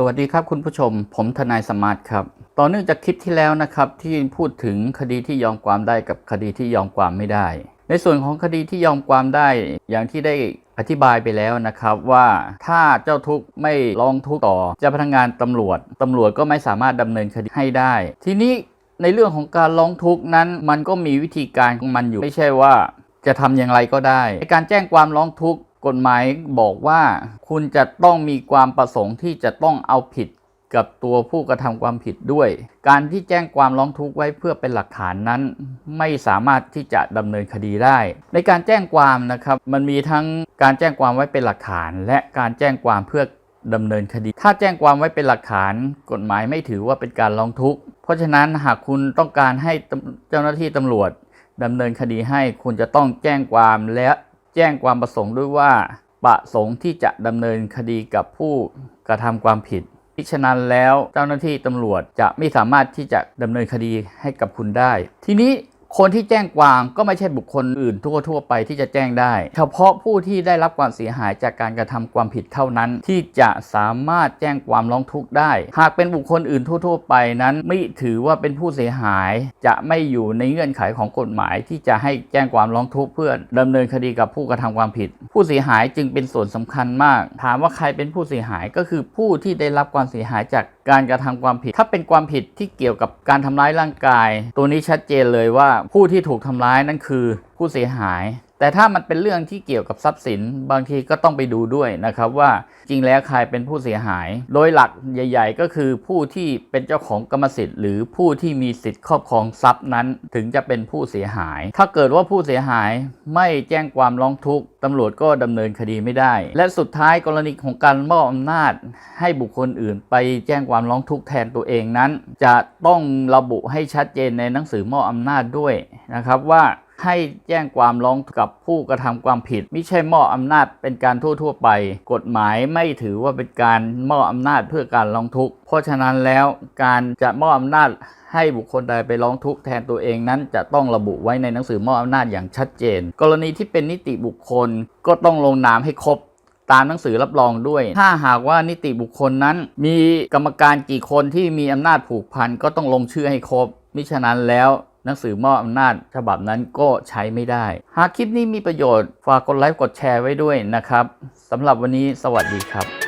สวัสดีครับคุณผู้ชม ผมทนายสมาร์ทครับ ต่อเนื่องจากคลิปที่แล้วนะครับที่พูดถึงคดีที่ยอมความได้กับคดีที่ยอมความไม่ได้ ในส่วนของคดีที่ยอมความได้อย่างที่ได้อธิบายไปแล้วนะครับว่าถ้าเจ้าทุกข์ไม่ร้องทุกข์ต่อเจ้าพนักงานตำรวจตำรวจก็ไม่สามารถดำเนินคดีให้ได้ ทีนี้ในเรื่องของการร้องทุกข์นั้นมันก็มีวิธีการของมันอยู่ ไม่ใช่ว่าจะทำอย่างไรก็ได้ การแจ้งความร้องทุกข์ กฎหมายบอกว่าคุณจะต้องมีความประสงค์ที่จะต้องเอาผิดกับตัวผู้กระทำความผิดด้วย การที่แจ้งความร้องทุกข์ไว้เพื่อเป็นหลักฐานนั้น ไม่สามารถที่จะดำเนินคดีได้ ในการแจ้งความนะครับ มันมีทั้งการแจ้งความไว้เป็นหลักฐาน และการแจ้งความเพื่อดำเนินคดี ถ้าแจ้งความไว้เป็นหลักฐาน กฎหมายไม่ถือว่าเป็นการร้องทุกข์ เพราะฉะนั้นหากคุณต้องการให้เจ้าหน้าที่ตำรวจดำเนินคดีให้คุณจะต้องแจ้งความและ จ้งความประสงค์ด้วยว่าประสงค์ที่จะดำเนินคดีกับผู้กระทำความผิดพิฉะนั้นแล้วเจ้าหน้าที่ตำรวจจะไม่สามารถที่จะดำเนินคดีให้กับคุณได้ ทีนี้ คนที่แจ้งความก็ไม่ใช่บุคคลอื่นทั่วๆไปที่จะแจ้งได้ เฉพาะผู้ที่ได้รับความเสียหายจากการกระทำความผิดเท่านั้น ที่จะสามารถแจ้งความร้องทุกข์ได้ หากเป็นบุคคลอื่นทั่ว ๆ ไปนั้น ไม่ถือว่าเป็นผู้เสียหาย จะไม่อยู่ในเงื่อนไขของกฎหมาย ที่จะให้แจ้งความร้องทุกข์เพื่อดำเนินคดีกับผู้กระทำความผิด ผู้เสียหายจึงเป็นส่วนสำคัญมาก ถามว่าใครเป็นผู้เสียหายก็คือผู้ที่ได้รับความเสียหายจากการกระทำความผิด ถ้าเป็นความผิดที่เกี่ยวกับการทำร้ายร่างกาย ตัวนี้ชัดเจนเลยว่าผู้ที่ถูกทำร้ายนั่นคือผู้เสียหาย แต่ถ้ามันเป็นเรื่องที่เกี่ยวกับทรัพย์สินบางทีก็ต้องไปดูด้วยนะครับว่าจริงแล้วใครเป็นผู้เสียหาย โดยหลักใหญ่ ๆ ก็คือผู้ที่เป็นเจ้าของกรรมสิทธิ์ หรือผู้ที่มีสิทธิ์ครอบครองทรัพย์นั้น ถึงจะเป็นผู้เสียหาย ถ้าเกิดว่าผู้เสียหายไม่แจ้งความร้องทุกข์ตำรวจก็ดำเนินคดีไม่ได้ และสุดท้ายกรณีของการมอบอำนาจ ให้บุคคลอื่น ไปแจ้งความร้องทุกข์แทนตัวเองนั้น จะต้องระบุให้ชัดเจนในหนังสือมอบอำนาจด้วยนะครับว่า ให้แจ้งความร้องกับผู้กระทำความผิดไม่ใช่มอบอำนาจเป็นการทั่วๆไป กฎหมายไม่ถือว่าเป็นการมอบอำนาจเพื่อการร้องทุกข์ เพราะฉะนั้นแล้วการจะมอบอำนาจให้บุคคลใดไปร้องทุกข์แทนตัวเองนั้นจะต้องระบุไว้ในหนังสือมอบอำนาจอย่างชัดเจน กรณีที่เป็นนิติบุคคลก็ต้องลงนามให้ครบตามหนังสือรับรองด้วย ถ้าหากว่านิติบุคคลนั้น มีกรรมการกี่คนที่มีอำนาจผูกพันก็ต้องลงชื่อให้ครบ มิฉะนั้นแล้ว หนังสือมอบอำนาจฉบับนั้นก็ใช้ไม่ได้ หากคลิปนี้มีประโยชน์ ฝากกดไลค์กดแชร์ไว้ด้วยนะครับสำหรับวันนี้สวัสดีครับ